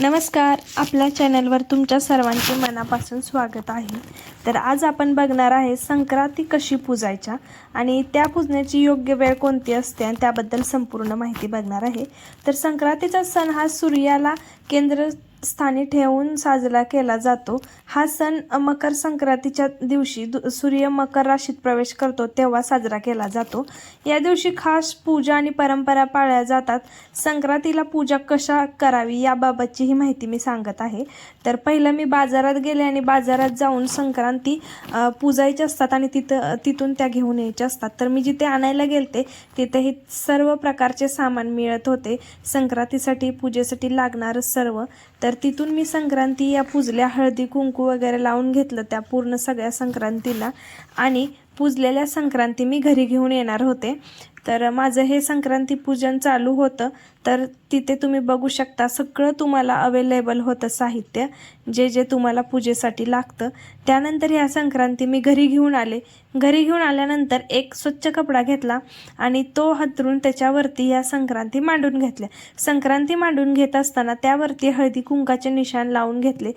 नमस्कार. आपल्या चॅनलवर तुमच्या सर्वांचे मनापासून स्वागत आहे. तर आज आपण बघणार आहे संक्रांती कशी पूजायच्या आणि त्या पूजण्याची योग्य वेळ कोणती असते आणि त्याबद्दल संपूर्ण माहिती बघणार आहे. तर संक्रांतीचा सण हा सूर्याला केंद्र स्थानी ठेवून साजरा केला जातो. हा सण मकर संक्रांतीच्या दिवशी दु सूर्य मकर राशीत प्रवेश करतो तेव्हा साजरा केला जातो. या दिवशी खास पूजा आणि परंपरा पाळल्या जातात. संक्रांतीला पूजा कशा करावी याबाबतची ही माहिती मी सांगत आहे. तर पहिलं मी बाजारात गेले आणि बाजारात जाऊन संक्रांती पूजायच्या असतात आणि तिथं तिथून त्या घेऊन यायच्या असतात. तर मी जिथे आणायला गेलते तिथे हे सर्व प्रकारचे सामान मिळत होते. संक्रांतीसाठी पूजेसाठी लागणारं सर्व तर तिथून मी संक्रांती या पुजल्या हळदी कुंकू वगैरे लावून घेतलं त्या पूर्ण सगळ्या संक्रांतीला. आणि पूजलेल्या संक्रांती मी घरी घेऊन येणार होते. तर माझं हे संक्रांती पूजन चालू होतं. तर तिथे तुम्ही बघू शकता सगळं तुम्हाला अवेलेबल होतं साहित्य जे जे तुम्हाला पूजेसाठी लागतं. त्यानंतर ह्या संक्रांती मी घरी घेऊन आले. घरी घेऊन आल्यानंतर एक स्वच्छ कपडा घेतला आणि तो हतरून त्याच्यावरती ह्या संक्रांती मांडून घेतल्या. संक्रांती मांडून घेत असताना त्यावरती हळदी कुंकाचे निशाण लावून घेतले.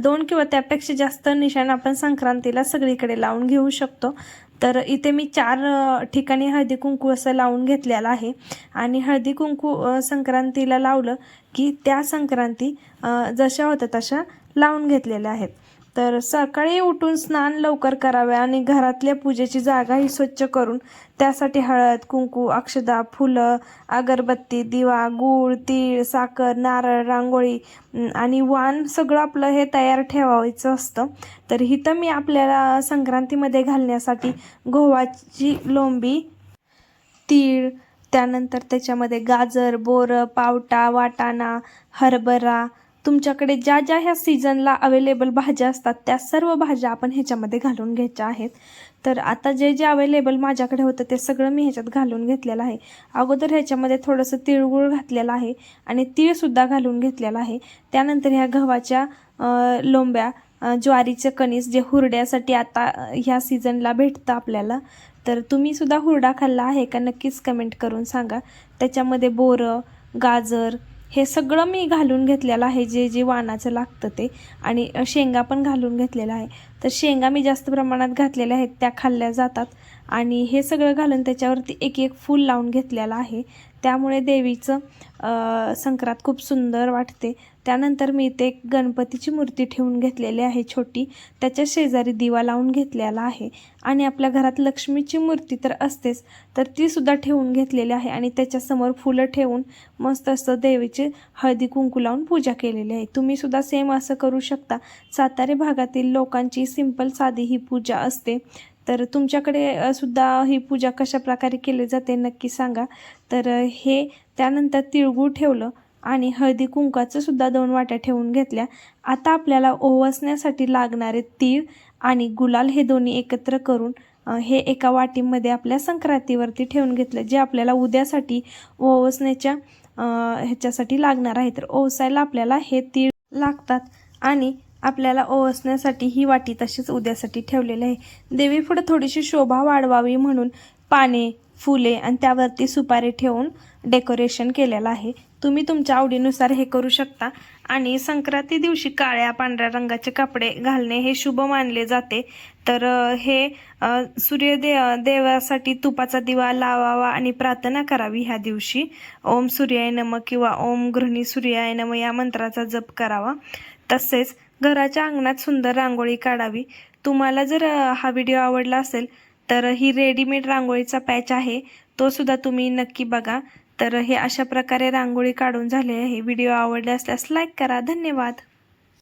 दोन किंवा त्यापेक्षा जास्त निशाण आपण संक्रांतीला सगळीकडे लावून घेऊ शकतो. तर इथे मी चार ठिकाणी हळदी कुंकू असं लावून घेतलेलं आहे. आणि हळदी कुंकू संक्रांतीला लावलं की त्या संक्रांती जशा होत्या तशा लावून घेतलेल्या आहेत. तर सकाळी उठून स्नान लवकर करावे आणि घरातल्या पूजेची जागाही स्वच्छ करून त्यासाठी हळद कुंकू अक्षदा फुलं अगरबत्ती दिवा गूळ तीळ साखर नारळ रांगोळी आणि वाण सगळं आपलं हे तयार ठेवायचं असतं. तर इथं मी आपल्याला संक्रांतीमध्ये घालण्यासाठी गव्हाची लोंबी तीळ त्यानंतर त्याच्यामध्ये गाजर बोरं पावटा वाटाणा हरभरा तुमच्याकडे ज्या ज्या ह्या सीझनला अवेलेबल भाज्या असतात त्या सर्व भाज्या आपण ह्याच्यामध्ये घालून घ्यायच्या आहेत. तर आता जे जे अवेलेबल माझ्याकडे होतं ते सगळं मी ह्याच्यात घालून घेतलेलं आहे. अगोदर ह्याच्यामध्ये थोडंसं तिळगुळ घातलेलं आहे आणि तीळसुद्धा घालून घेतलेलं आहे. त्यानंतर ह्या गव्हाच्या लोंब्या ज्वारीचे ज्वारीचं कणीस जे हुरड्यासाठी आता ह्या सीझनला भेटतं आपल्याला. तर तुम्ही सुद्धा हुरडा खाल्ला आहे का नक्कीच कमेंट करून सांगा. त्याच्यामध्ये बोरं गाजर हे सगळं मी घालून घेतलेलं आहे जे जे वाणाचं लागतं ते. आणि शेंगा पण घालून घेतलेलं आहे. तर शेंगा मी जास्त प्रमाणात घातलेल्या आहेत त्या खाल्ल्या जातात. आणि हे सगळं घालून त्याच्यावरती एक एक फूल लावून घेतलेलं आहे. त्यामुळे देवीचं संक्रात संक्रांत खूप सुंदर वाटते. त्यानंतर मी इथे एक गणपतीची मूर्ती ठेवून घेतलेली आहे छोटी. त्याच्या शेजारी दिवा लावून घेतलेला आहे. आणि आपल्या घरात लक्ष्मीची मूर्ती तर असतेच तर तीसुद्धा ठेवून घेतलेली आहे. आणि त्याच्यासमोर फुलं ठेवून मस्त असं देवीची हळदी कुंकू लावून पूजा केलेली आहे. तुम्हीसुद्धा सेम असं करू शकता. सातारे भागातील लोकांची सिंपल साधी ही पूजा असते. तर तुमच्याकडे सुद्धा ही पूजा कशा प्रकारे केली जाते नक्की सांगा. तर हे त्यानंतर तिळगूळ ठेवलं आणि हळदी कुंकाचं सुद्धा दोन वाट्या ठेवून घेतल्या. आता आपल्याला ओवसण्यासाठी लागणारे तीळ आणि गुलाल हे दोन्ही एकत्र करून हे एका वाटीमध्ये आपल्या संक्रांतीवरती ठेवून घेतलं जे आपल्याला उद्यासाठी ओवसण्याच्या ह्याच्यासाठी लागणार आहे. तर ओवसायला आपल्याला हे तीळ लागतात आणि आपल्याला ओवसण्यासाठी ही वाटी तशीच उद्यासाठी ठेवलेली आहे. देवीपुढे थोडीशी शोभा वाढवावी म्हणून पाने फुले आणि त्यावरती सुपारी ठेवून डेकोरेशन केलेलं आहे. तुम्ही तुमच्या आवडीनुसार हे करू शकता. आणि संक्रांती दिवशी काळ्या पांढऱ्या रंगाचे कपडे घालणे हे शुभ मानले जाते. तर हे अ, सूर्यदे देवासाठी तुपाचा दिवा लावावा आणि प्रार्थना करावी ह्या दिवशी. ओम सूर्याय नम किंवा ओम गृहिणी सूर्याय नम या मंत्राचा जप करावा. तसेच घराच्या अंगणात सुंदर रांगोळी काढावी. तुम्हाला जर हा व्हिडिओ आवडला असेल तर ही रेडीमेड रांगोळीचा पॅच आहे तो सुद्धा तुम्ही नक्की बघा. तर हे अशा प्रकारे रांगोळी काढून झाले आहे. व्हिडिओ आवडले असल्यास लाईक करा. धन्यवाद.